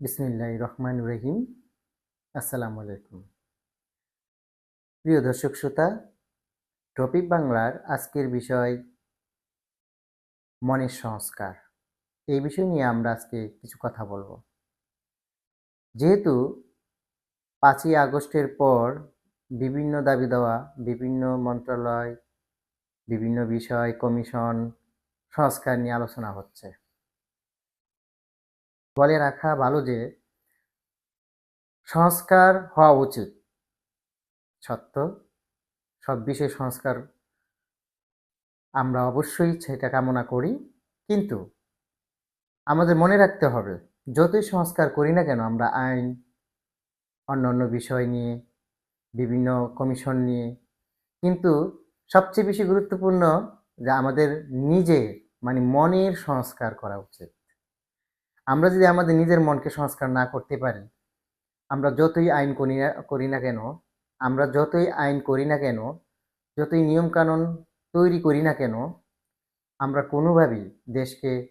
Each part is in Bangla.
বিসমিল্লাহ রহমান রহিম আসসালামু আলাইকুম প্রিয় দর্শক শ্রোতা, টপিক বাংলার আজকের বিষয় মনের সংস্কার। এই বিষয় নিয়ে আমরা আজকে কিছু কথা বলব। যেহেতু পাঁচই আগস্টের পর বিভিন্ন দাবি দেওয়া, বিভিন্ন মন্ত্রণালয়, বিভিন্ন বিষয় কমিশন সংস্কার নিয়ে আলোচনা হচ্ছে। বলে রাখা ভালো যে সংস্কার হওয়া উচিত। সত্য। সব বিষয়ে সংস্কার আমরা অবশ্যই সেটা কামনা করি। কিন্তু আমাদের মনে রাখতে হবে, যতই সংস্কার করি না কেন আমরা আইন অন্য অন্য বিষয় নিয়ে, বিভিন্ন কমিশন নিয়ে, কিন্তু সবচেয়ে বেশি গুরুত্বপূর্ণ যে আমাদের নিজে মানে মনের সংস্কার করা উচিত। আমরা যদি আমাদের নিজের মনকে সংস্কার না করতে পারি, আমরা যতই আইন করি না করি না কেন, আমরা যতই আইন করি না কেন, যতই নিয়মকানুন তৈরি করি না কেন, আমরা কোনোভাবেই দেশকে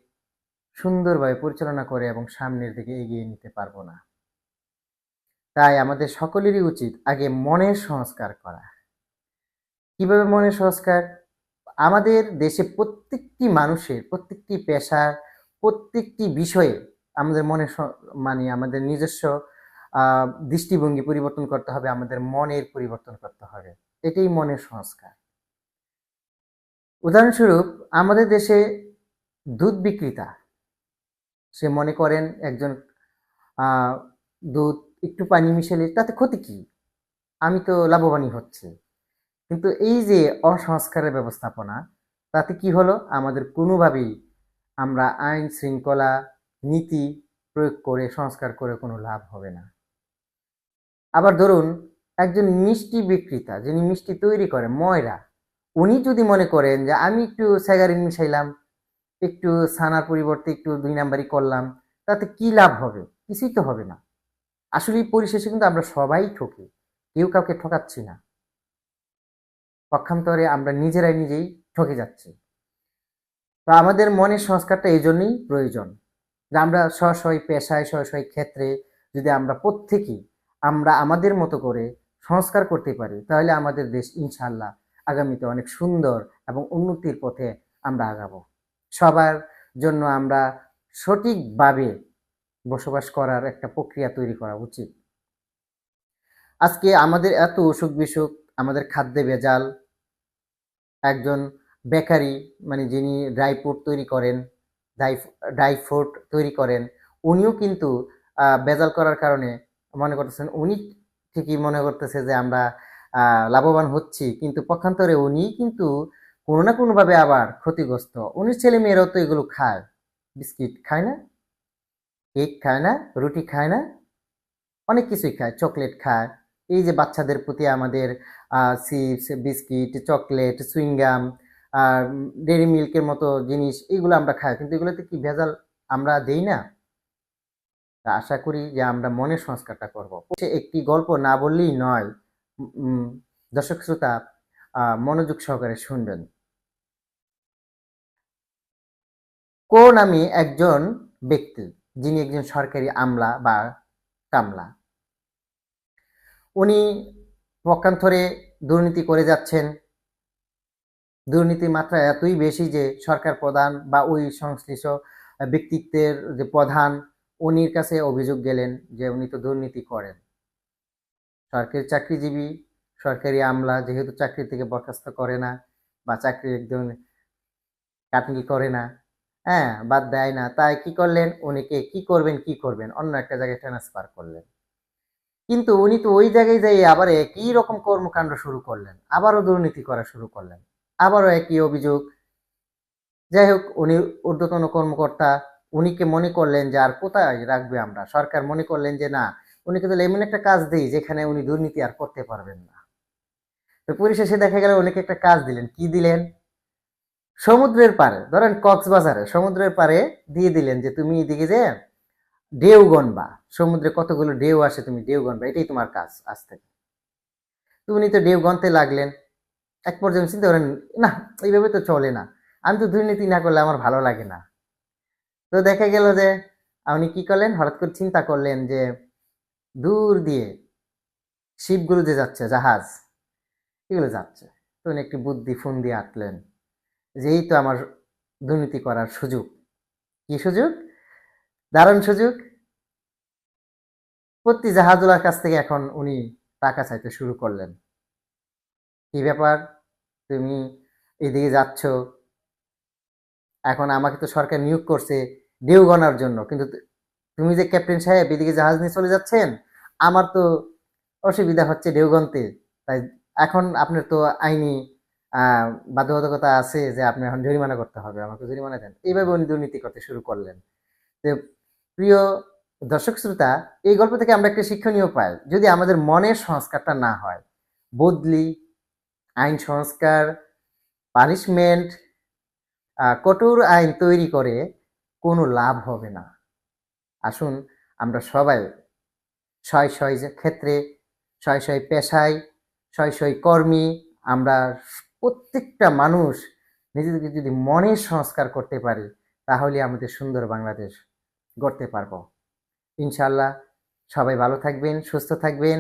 সুন্দরভাবে পরিচালনা করে এবং সামনের দিকে এগিয়ে নিতে পারব না। তাই আমাদের সকলেরই উচিত আগে মনের সংস্কার করা। কীভাবে মনের সংস্কার? আমাদের দেশে প্রত্যেকটি মানুষের, প্রত্যেকটি পেশার, প্রত্যেকটি বিষয়ে আমাদের মনে মানে আমাদের নিজস্ব দৃষ্টিভঙ্গি পরিবর্তন করতে হবে, আমাদের মনের পরিবর্তন করতে হবে। এটাই মনের সংস্কার। উদাহরণস্বরূপ, আমাদের দেশে দুধ বিক্রেতা, সে মনে করেন একজন দুধ একটু পানি মিশালে তাতে ক্ষতি কি? আমি তো লাভবানই হচ্ছে। কিন্তু এই যে অসংস্কারের ব্যবস্থাপনা, তাতে কি হলো? আমাদের কোনোভাবেই আমরা আইন শৃঙ্খলা নীতি প্রয়োগ করে, সংস্কার করে কোনো লাভ হবে না। আবার ধরুন, একজন মিষ্টি বিক্রেতা যিনি মিষ্টি তৈরি করে, ময়রা, উনি যদি মনে করেন যে আমি একটু স্যাগারিন মিশাইলাম, একটু সানার পরিবর্তে একটু দুই নাম্বারই করলাম, তাতে কি লাভ হবে? কিছুই তো হবে না। আসলে পরিশেষে কিন্তু আমরা সবাই ঠকি, কেউ কাউকে ঠকাচ্ছি না। পক্ষান্তরে আমরা নিজেরাই নিজেই ঠকে যাচ্ছি। তো আমাদের মনের সংস্কারটা এই জন্যই প্রয়োজন। যে আমরা স্বস্বয় পেশায় স্বস্বয় ক্ষেত্রে যদি আমরা প্রত্যেকেই আমরা আমাদের মতো করে সংস্কার করতে পারি, তাহলে আমাদের দেশ ইনশাল্লাহ আগামীতে অনেক সুন্দর এবং উন্নতির পথে আমরা আগাবো। সবার জন্য আমরা সঠিকভাবে বসবাস করার একটা প্রক্রিয়া তৈরি করা উচিত। আজকে আমাদের এত অসুখ বিসুখ, আমাদের খাদ্যে ভেজাল, একজন বেকারি মানে যিনি ড্রাই ফ্রুট তৈরি করেন ড্রাই ফ্রুট তৈরি করেন। উনিও কিন্তু ভেজাল করার কারণে মনে করতেছেন, উনি ঠিকই মনে করতেছে যে আমরা লাভবান হচ্ছি। কিন্তু পক্ষান্তরে উনি কিন্তু কোনো না কোনোভাবে আবার ক্ষতিগ্রস্ত। উনি ছেলে মেয়েরাও তো এগুলো খায়। বিস্কিট খায় না, কেক খায় না, রুটি খায় না, অনেক কিছুই খায়, চকলেট খায়। এই যে বাচ্চাদের প্রতি আমাদের chips, biscuit, chocolate chewing gum dairy মিল্কের মতো জিনিস, এগুলো আমরা খাই। কিন্তু এগুলোতে কি ভেজাল আমরা দেই না? তা আশা করি যে আমরা মনের সংস্কারটা করব। একটি গল্প না বললেই নয়। দর্শক শ্রোতা মনোযোগ সহকারে শুনবেন। কোন আমি একজন ব্যক্তি যিনি একজন সরকারি আমলা বা কামলা। উনি পক্ষান্তরে দুর্নীতি করে যাচ্ছেন। দুর্নীতির মাত্রা এতই বেশি যে সরকার প্রধান বা ওই সংশ্লিষ্ট ব্যক্তিত্বের যে প্রধান, উনির কাছে অভিযোগ গেলেন যে উনি তো দুর্নীতি করেন। সরকারি চাকরিজীবী, সরকারি আমলা যেহেতু চাকরি থেকে বরখাস্ত করে না বা চাকরি একদম কাটনি করে না হ্যাঁ বাদ দেয় না, তাই কি করলেন? উনিকে কি করবেন কি করবেন? অন্য একটা জায়গায় ট্রান্সফার করলেন। কিন্তু উনি তো ওই জায়গায় যাই আবার একই রকম কর্মকাণ্ড শুরু করলেন, আবারও দুর্নীতি করা শুরু করলেন। আবারও একই অভিযোগ। যাই হোক, উনি ঊর্ধ্বতন কর্মকর্তা, উনিকে মনে করলেন যে আর কোথায় রাখবে আমরা? সরকার মনে করলেন যে না, উনি কিন্তু এমন একটা কাজ দিই যেখানে উনি দুর্নীতি আর করতে পারবেন না। তো পরিশেষে দেখা গেল উনিকে একটা কাজ দিলেন। কি দিলেন? সমুদ্রের পারে ধরেন কক্সবাজারে, সমুদ্রের পারে দিয়ে দিলেন যে তুমি এদিকে যে ঢেউ গনবা সমুদ্রে কতগুলো ঢেউ আসে তুমি ঢেউ গনবা এটাই তোমার কাজ আজ থেকে। তো উনি তো ঢেউ গনতে লাগলেন। এক পর্যায়ে চিন্তা করেন, না, এইভাবে তো চলে না। আমি তো দুর্নীতি না করলে আমার ভালো লাগে না। তো দেখা গেল যে উনি কি করলেন? হঠাৎ করে চিন্তা করলেন যে দূর দিয়ে শিপগুলো যে যাচ্ছে, জাহাজ, এগুলো যাচ্ছে। তো উনি একটি বুদ্ধি ফোন দিয়ে আঁকলেন যে, এই তো আমার দুর্নীতি করার সুযোগ। কি সুযোগ? দারুণ সুযোগ। প্রতি জাহাজওয়ালার কাছ থেকে এখন উনি টাকা চাইতে শুরু করলেন। কি ব্যাপার? তুমি এদিকে যাচ্ছ। এখন আমাকে তো সরকার নিয়োগ করছে ঢেউ জন্য। কিন্তু তুমি যে ক্যাপ্টেন সাহেব এদিকে জাহাজ নিয়ে চলে যাচ্ছেন, আমার তো অসুবিধা হচ্ছে ঢেউ তাই এখন আপনার তো আইনি বাধ্যবাধকতা আছে যে আপনি এখন জরিমানা করতে হবে। আমাকে জরিমানা দেন। এইভাবে উনি দুর্নীতি করতে শুরু করলেন। তো প্রিয় দর্শক শ্রোতা, এই গল্প থেকে আমরা একটা শিক্ষণীয় পাই যদি আমাদের মনের সংস্কারটা না হয়, বদলি আইন সংস্কার পানিশমেন্ট কঠোর আইন তৈরি করে কোনো লাভ হবে না। আসুন আমরা সবাই ছয় ছয় ক্ষেত্রে ছয় ছয় পেশায় ছয় ছয় কর্মী আমরা প্রত্যেকটা মানুষ নিজেদেরকে যদি মনের সংস্কার করতে পারি, তাহলে আমাদের সুন্দর বাংলাদেশ গড়তে পারব। ইনশাল্লাহ সবাই ভালো থাকবেন, সুস্থ থাকবেন।